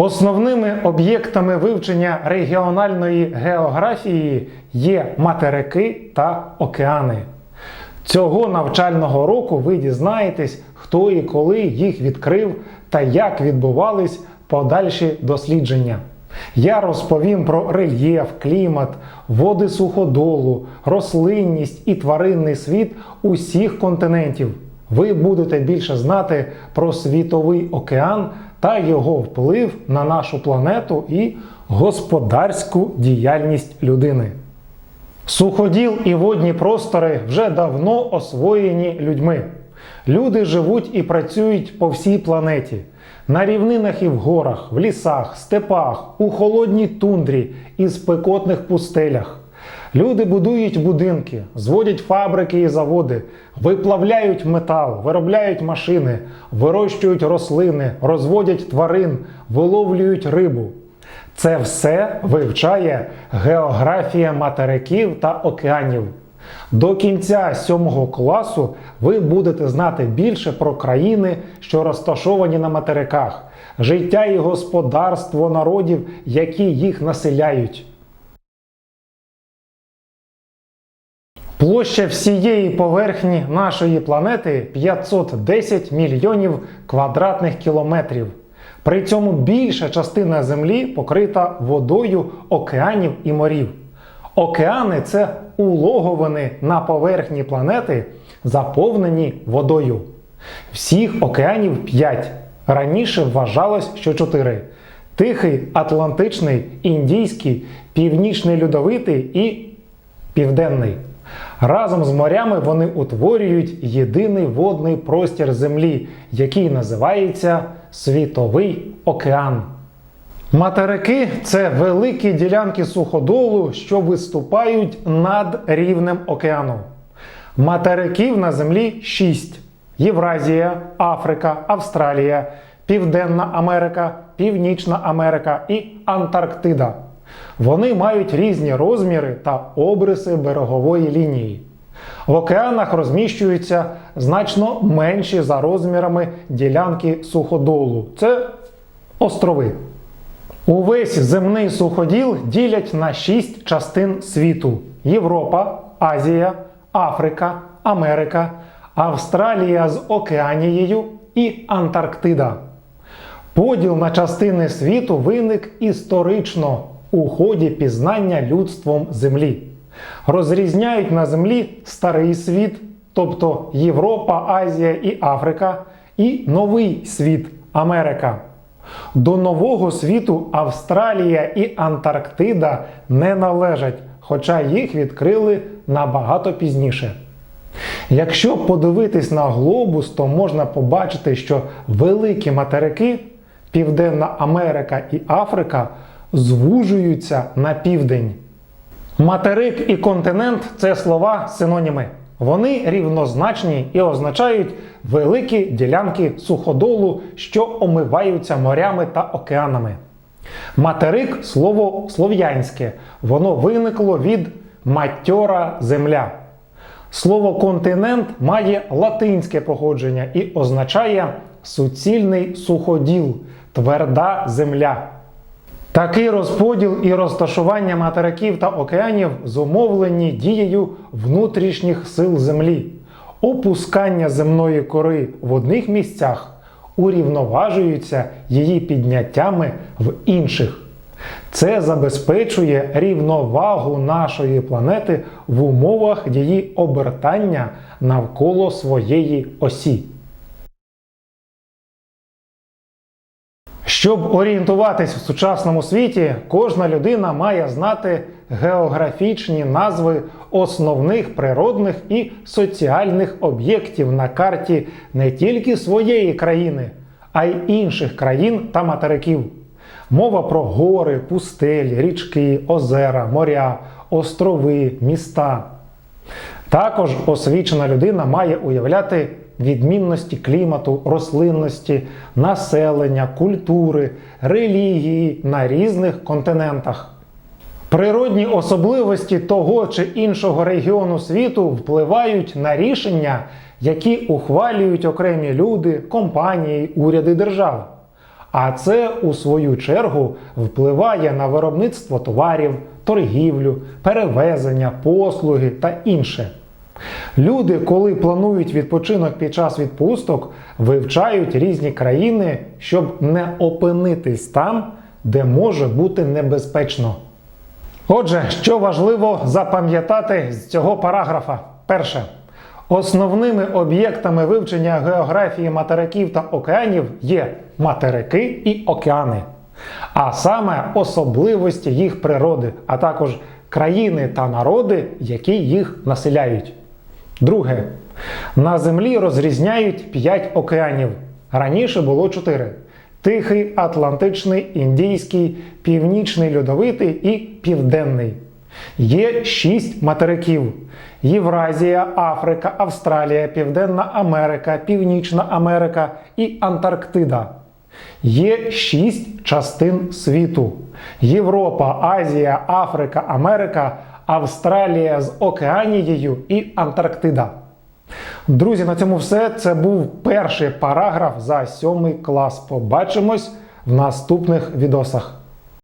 Основними об'єктами вивчення регіональної географії є материки та океани. Цього навчального року ви дізнаєтесь, хто і коли їх відкрив та як відбувались подальші дослідження. Я розповім про рельєф, клімат, води суходолу, рослинність і тваринний світ усіх континентів. Ви будете більше знати про світовий океан та його вплив на нашу планету і господарську діяльність людини. Суходіл і водні простори вже давно освоєні людьми. Люди живуть і працюють по всій планеті. На рівнинах і в горах, в лісах, степах, у холодній тундрі і спекотних пустелях. Люди будують будинки, зводять фабрики і заводи, виплавляють метал, виробляють машини, вирощують рослини, розводять тварин, виловлюють рибу. Це все вивчає географія материків та океанів. До кінця сьомого класу ви будете знати більше про країни, що розташовані на материках, життя і господарство народів, які їх населяють. Площа всієї поверхні нашої планети 510 мільйонів квадратних кілометрів. При цьому більша частина Землі покрита водою океанів і морів. Океани це улоговини на поверхні планети, заповнені водою. Всіх океанів 5. Раніше вважалось, що 4. Тихий, Атлантичний, Індійський, Північний Льодовитий і Південний. Разом з морями вони утворюють єдиний водний простір Землі, який називається Світовий океан. Материки це великі ділянки суходолу, що виступають над рівнем океану. Материків на Землі 6: Євразія, Африка, Австралія, Південна Америка, Північна Америка і Антарктида. Вони мають різні розміри та обриси берегової лінії. В океанах розміщуються значно менші за розмірами ділянки суходолу. Це острови. Увесь земний суходіл ділять на шість частин світу: Європа, Азія, Африка, Америка, Австралія з Океанією і Антарктида. Поділ на частини світу виник історично у ході пізнання людством Землі. Розрізняють на Землі старий світ, тобто Європа, Азія і Африка, і новий світ Америка. До нового світу Австралія і Антарктида не належать, хоча їх відкрили набагато пізніше. Якщо подивитись на глобус, то можна побачити, що великі материки Південна Америка і Африка звужуються на південь. Материк і континент це слова синоніми. Вони рівнозначні і означають великі ділянки суходолу, що омиваються морями та океанами. Материк слово слов'янське, воно виникло від матьора земля. Слово континент має латинське походження і означає суцільний суходіл, тверда земля. Такий розподіл і розташування материків та океанів зумовлені дією внутрішніх сил Землі, опускання земної кори в одних місцях урівноважуються її підняттями в інших. Це забезпечує рівновагу нашої планети в умовах її обертання навколо своєї осі. Щоб орієнтуватись в сучасному світі, кожна людина має знати географічні назви основних природних і соціальних об'єктів на карті не тільки своєї країни, а й інших країн та материків. Мова про гори, пустелі, річки, озера, моря, острови, міста. Також освічена людина має уявляти відмінності клімату, рослинності, населення, культури, релігії на різних континентах. Природні особливості того чи іншого регіону світу впливають на рішення, які ухвалюють окремі люди, компанії, уряди держав. А це, у свою чергу, впливає на виробництво товарів, торгівлю, перевезення, послуги та інше. Люди, коли планують відпочинок під час відпусток, вивчають різні країни, щоб не опинитись там, де може бути небезпечно. Отже, що важливо запам'ятати з цього параграфа? Перше. Основними об'єктами вивчення географії материків та океанів є материки і океани, а саме особливості їх природи, а також країни та народи, які їх населяють. Друге. На Землі розрізняють 5 океанів. Раніше було 4: Тихий, Атлантичний, Індійський, Північний Льодовитий і Південний. Є 6 материків: Євразія, Африка, Австралія, Південна Америка, Північна Америка і Антарктида. Є 6 частин світу: Європа, Азія, Африка, Америка, Австралія з Океанією і Антарктида. Друзі, на цьому все. Це був перший параграф за сьомий клас. Побачимось в наступних відосах.